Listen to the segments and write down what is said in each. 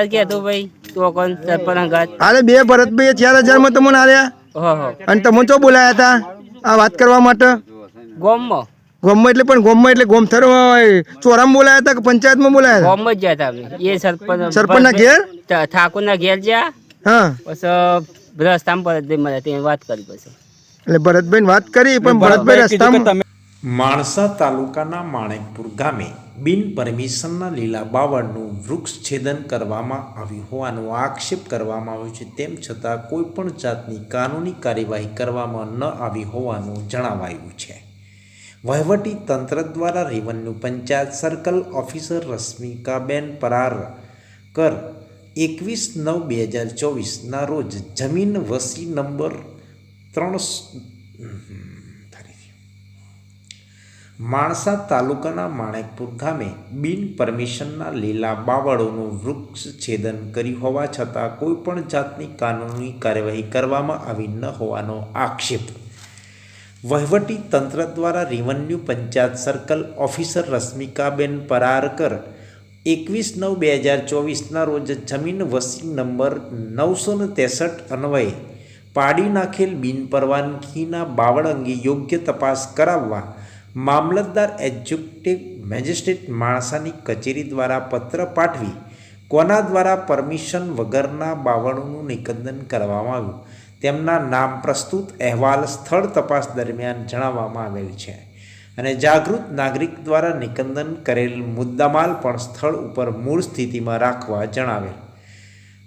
તાર કે તો ભાઈ તો સરપંચ અંગાત અરે બે ભરતભાઈ ચાર હજારમાં તમને આલ્યા? હો હો. અને તમે ચો બોલાયા હતા આ વાત કરવા માટે? ગોમમાં. ગોમમાં એટલે પણ ગોમમાં એટલે ગોમથર ચોરામાં બોલાયા હતા કે પંચાયતમાં બોલાયા હતા? ગોમમાં જ ગયા હતા એ સરપંચ સરપંચના ઘેર? ઠાકોરના ઘેર જ્યાં. હા. પછી રસ્તામાં પરત મને તે વાત કરી પછી. એટલે ભરતભાઈ વાત કરી પણ ભરતભાઈ રસ્તામાં માણસા તાલુકાના માણેકપુર ગામે બિન પરમિશનના લીલા બાવળનું વૃક્ષ છેદન કરવામાં આવ્યું હોવાનો આક્ષેપ કરવામાં આવ્યો છે. તેમ છતાં કોઈપણ જાતની કાનૂની કાર્યવાહી કરવામાં ન આવી હોવાનું જણાવાયું છે. વહીવટી તંત્ર દ્વારા revenue panchayat circle officer Rashmikaben Pararkar એકવીસ નવ બે હજાર ચોવીસના રોજ જમીન વસી નંબર ત્રણ માણસા તાલુકાના માણેકપુર ગામે બિન પરમિશનના લીલા બાવળોનું વૃક્ષ છેદન કર્યું હોવા છતાં કોઈપણ જાતની કાનૂની કાર્યવાહી કરવામાં આવી ન હોવાનો આક્ષેપ. વહીવટી તંત્ર દ્વારા revenue panchayat circle officer Rashmikaben Pararkar એકવીસ નવ બે હજાર ચોવીસના રોજ જમીન વસી નંબર નવસો ને ત્રેસઠ અન્વયે પાડી નાખેલ બિનપરવાનગીના બાવળ અંગે યોગ્ય તપાસ કરાવવા મામલતદાર એક્ઝિક્યુટિવ મેજિસ્ટ્રેટ માણસાની કચેરી દ્વારા પત્ર પાઠવી કોના દ્વારા પરમિશન વગરના બાવળોનું નિકંદન કરવામાં આવ્યું? તેમના નામ પ્રસ્તુત અહેવાલ સ્થળ તપાસ દરમિયાન જણાવવામાં આવેલ છે. અને જાગૃત નાગરિક દ્વારા નિકંદન કરેલ મુદ્દામાલ પણ સ્થળ ઉપર મૂળ સ્થિતિમાં રાખવા જણાવેલ.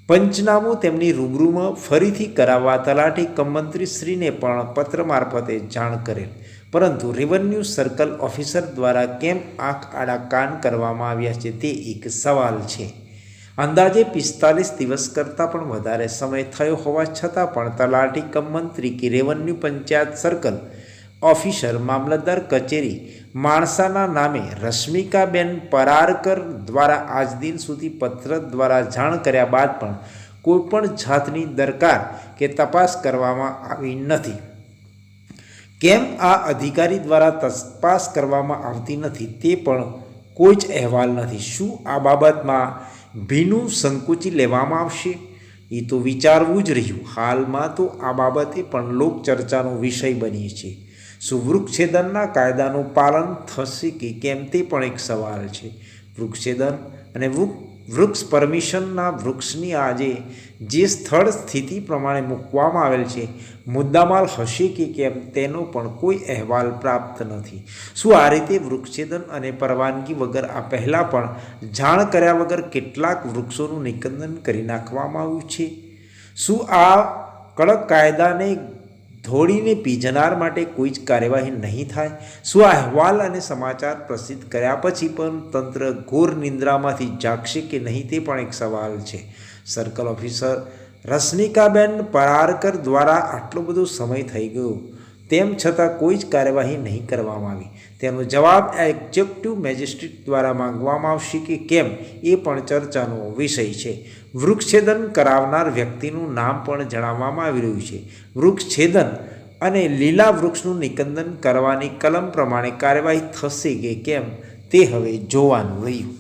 પંચનામું તેમની રૂબરૂમાં ફરીથી કરાવવા તલાટી કમંત્રીશ્રીને પણ પત્ર મારફતે જાણ કરેલ. પરંતુ રેવન્યુ સર્કલ ઓફિસર દ્વારા કેમ આંખ આડા કાન કરવામાં આવ્યા છે તે એક સવાલ છે. અંદાજે પિસ્તાલીસ દિવસ કરતાં પણ વધારે સમય થયો હોવા છતાં પણ તલાટી કમ મંત્રી કે રેવન્યુ પંચાયત સર્કલ ઓફિસર મામલતદાર કચેરી, માણસાના નામે રશ્મિકાબેન પરારકર દ્વારા આજ દિન સુધી પત્ર દ્વારા જાણ કર્યા બાદ પણ કોઈપણ જાતની દરકાર કે તપાસ કરવામાં આવી નથી. કેમ આ અધિકારી દ્વારા તપાસ કરવામાં આવતી નથી તે પણ કોઈ જ અહેવાલ નથી. શું આ બાબતમાં ભીનું સંકુચી લેવામાં આવશે? એ તો વિચારવું જ રહ્યું. હાલમાં તો આ બાબતે પણ લોકચર્ચાનો વિષય બની છે. શું વૃક્ષછેદનના કાયદાનું પાલન થશે કે કેમ તે પણ એક સવાલ છે. વૃક્ષછેદન અને વૃક્ષ પરમિશનના વૃક્ષની આજે જે સ્થળ સ્થિતિ પ્રમાણે મૂકવામાં આવેલ છે મુદ્દામાલ હશે કે કેમ તેનો પણ કોઈ અહેવાલ પ્રાપ્ત નથી. શું આ રીતે વૃક્ષછેદન અને પરવાનગી વગર આ પહેલાં પણ જાણ કર્યા વગર કેટલાક વૃક્ષોનું નિકંદન કરી નાખવામાં આવ્યું છે? શું આ કડક કાયદાને ધોળીને પીજનાર માટે કોઈ જ કાર્યવાહી નહીં થાય? શું અહેવાલ અને સમાચાર પ્રસિદ્ધ કર્યા પછી પણ તંત્ર ઘોર નિંદ્રામાંથી જાગશે કે નહીં તે પણ એક સવાલ છે? સર્કલ ઓફિસર રશ્મિકાબેન પરારકર દ્વારા આટલો બધો સમય થઈ ગયો. તેમ છતાં કોઈ જ કાર્યવાહી નહીં કરવામાં આવી. તેનો જવાબ એક્ઝિક્યુટિવ મેજિસ્ટ્રેટ દ્વારા માંગવામાં આવશે કે કેમ એ પણ ચર્ચાનો વિષય છે. વૃક્ષછેદન કરાવનાર વ્યક્તિનું નામ પણ જણાવવામાં આવી રહ્યું છે. વૃક્ષછેદન અને લીલા વૃક્ષનું નિકંદન કરવાની કલમ પ્રમાણે કાર્યવાહી થશે કે કેમ તે હવે જોવાનું રહ્યું.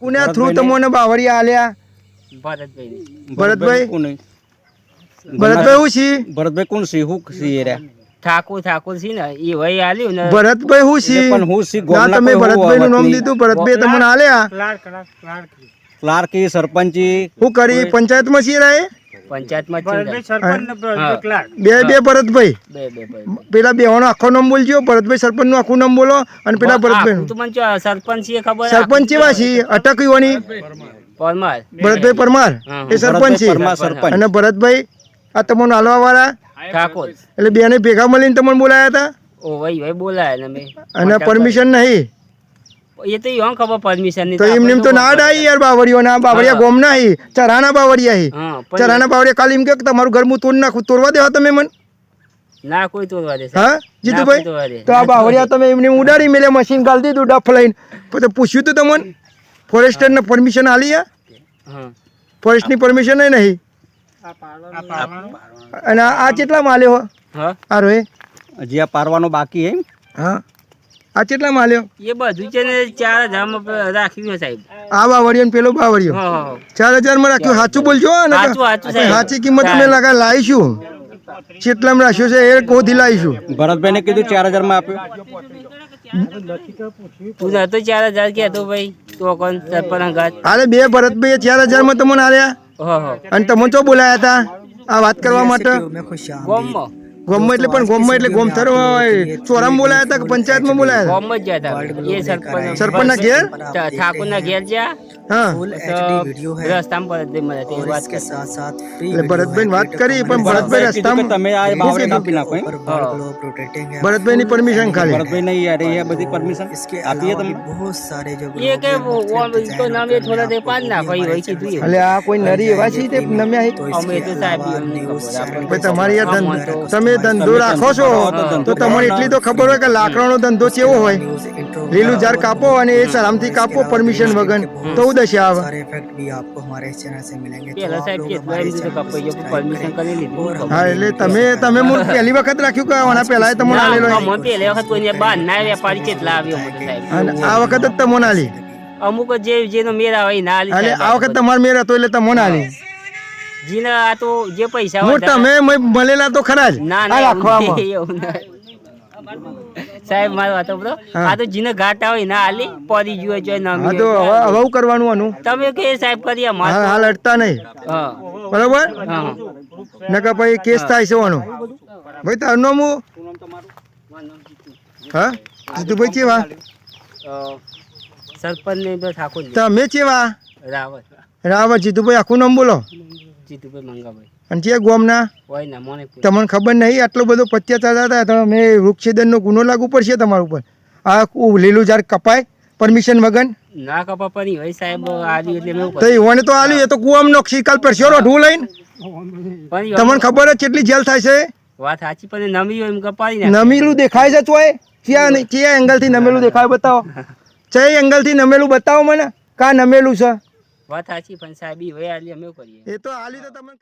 પુના થ્રુ તમને બાવળિયા આલ્યા. ભરતભાઈ ભરતભાઈ? કોણ ભરતભાઈ હું છી? ભરતભાઈ કોણ છે? હું છે એ ઠાકોર ઠાકોર છે ને એ વહી આલ્યું ને. ભરતભાઈ હું છી? પણ હું છી ના તમે ભરતભાઈ નું નામ દીધું ભરતભાઈ તમને આલ્યા ક્લાર્ક એ સરપંચી. હું કરી જ છે બે બે ભરતભાઈ. પેલા બે બે પેલા બેવાનો આખો નામ બોલજો ભરતભાઈ સરપંચનું આખું નામ બોલો અને પેલા ભરતભાઈ સરપંચ છે ખબર સરપંચ કેવા છે? પરમાર. ભરતભાઈ પરમાર. એ સરપંચ છે. અને ભરતભાઈ આ તમને હાલવા વાળા ઠાકોર. એટલે બેને ભેગા મળીને તમને બોલાયા હતા? ઓ ભાઈ ભાઈ બોલાયા ને અને પરમિશન નહીં? એ તો યો ખબર પરમિશનની તો એમને એમ તો ના ડાઈ યાર બાવળીઓ ના બાવળિયા ગોમ ના હી. ચરાના બાવળિયા હી. ચરાના બાવળિયા કાલી એમ કે તમારું ઘર હું તોડ નાખું. તોડવા દેવા તમે મને? ના કોઈ તોડવા દે હા? જીતુભાઈ? તો આ બાવળિયા તમે એમને ઉડાડી મેલે મશીન ગાલી દીધું ડફ લઈને પછી પૂછ્યું તું તમને? ફોરેસ્ટર ને પરમિશન આલી હા? ફોરેસ્ટની પરમિશન નહીં? અને આ આ કેટલા માલ્યો હા આ રોય. હજી આ પારવાનો બાકી એમ? હા. આ કેટલામાં આલ્યો એ બધું છે ને ચાર હજારમાં રાખ્યું સાહેબ. આ બાવળિયો ને પેલો બાવળિયો. ચાર હજાર હજારમાં રાખ્યું. સાચું બોલજો ને સાચું, સાચું સાચી કિંમત અમે લગા લાવીશું કેટલામાં રાખ્યો છે એ કોથી લાવીશું ભરતભાઈને કીધું ચાર હજારમાં આપ્યો. તું નતો ચાર હજાર કહેતો ભાઈ. તો કોણ સરપંચ અરે બે ભરતભાઈ ચાર હજારમાં તમને આલ્યા? હા હા. અને તમે ચો બોલાયા હતા? આ વાત કરવા માટે? ગોમમાં? એટલે પણ ગોમમાં એટલે ગોમથર હોય. ચોરામાં બોલાયા હતા કે પંચાયતમાં બોલાયા ગોમમાં જ ગયા હતા. એ સરપંચ ના સરપંચના ઘેર? ઠાકોર ના ઘેર જ્યાં? હા રસ્તામાં પર મને તે વાત કરી એટલે ભરતભાઈ વાત કરી પણ ભરતભાઈ કીધું તમે આ બાવળે કાપી નાખો એમ? ભરતભાઈ ની પરમિશન ખાલી ભરતભાઈ નહીં યાર એ બધી પરમિશન આપીએ તમે એ કે ઓમ તો નામ એ થોડા તે પાંચ નાખો એ હોય કીધું એટલે આ કોઈ નરી એવા છે તે નમ્યા છે? અમે તો સાહેબ અમને ખબર તમારી આ ધંધો તમે ધંધો રાખો છો તો તમને એટલી તો ખબર હોય કે લાકડાનો ધંધો કેવો હોય લીલું ઝાડ કાપો અને એ સલામથી કાપો પરમિશન વગર તો હું દશા આવે પેલા સાહેબ કે એમ દીધું કપાઈ ગયો પરમિશન કરી લીધું હા એટલે તમે તમે મૂળ પહેલી વખત રાખ્યું કે આના પહેલા તમને આલેલો હોય? અમે પેલે વખત કોઈને બહાર ના વેપારી કેટલા આવ્યો સાહેબ અને આ વખત જ તમને આલી અમુક જ જેનો મેરા હોય ના આલી એટલે આ વખત તમાર મેર હતો એટલે તમને આલી જીના આ તો જે પૈસા હું તમે મળેલા તો ખરા જ ના ના રાખવા રાખવામાં એવું. સાહેબ મારો વાતો બરો આ તો જીને ઘાટા હોય ના આલી પડી જુએ જો હા નમી તો હવે હવે કરવાનું આનું તમે કે સાહેબ કરી અમાર હા હાલ અડતા નહીં. હા. બરાબર? હા. નકર પછી કેસ થાય છે વાનો ભાઈ તારું નામ હું હા? જીતુભાઈ કેવા? સરપંચ ને ઠાકોર તમે કેવા? રાવત રાવત જીતુભાઈ આખું નામ બોલો. જીતુભાઈ મંગાભાઈ અને જે ગોમના? હોય ને મને તમને ખબર નહીં આટલો બધો પત્યાચાર હતા તો મેં વૃક્ષેદનનો ગુનો લાગુ પડશે તમારા ઉપર. આ લીલું ઝાડ કપાય પરમિશન વગર? ના કપા પડી હોય સાહેબ આલી એટલે મેં તો ઈવોને તો આલી એ તો કુવામનો નોખી પર શેરો ઢૂ લઈને? તમને ખબર જ કેટલી જેલ થાય છે? વાત સાચી પણ નમી હોય એમ કપાડી. નમેલું દેખાય છે તોય? ક્યાં નહીં કયા એંગલથી નમેલું દેખાય બતાવો. કઈ એંગલથી નમેલું બતાવો મને કા નમેલું છે? વાત સાચી પણ સાહેબ એ હોય આલી અમે કરીએ એ તો આલી તો તમને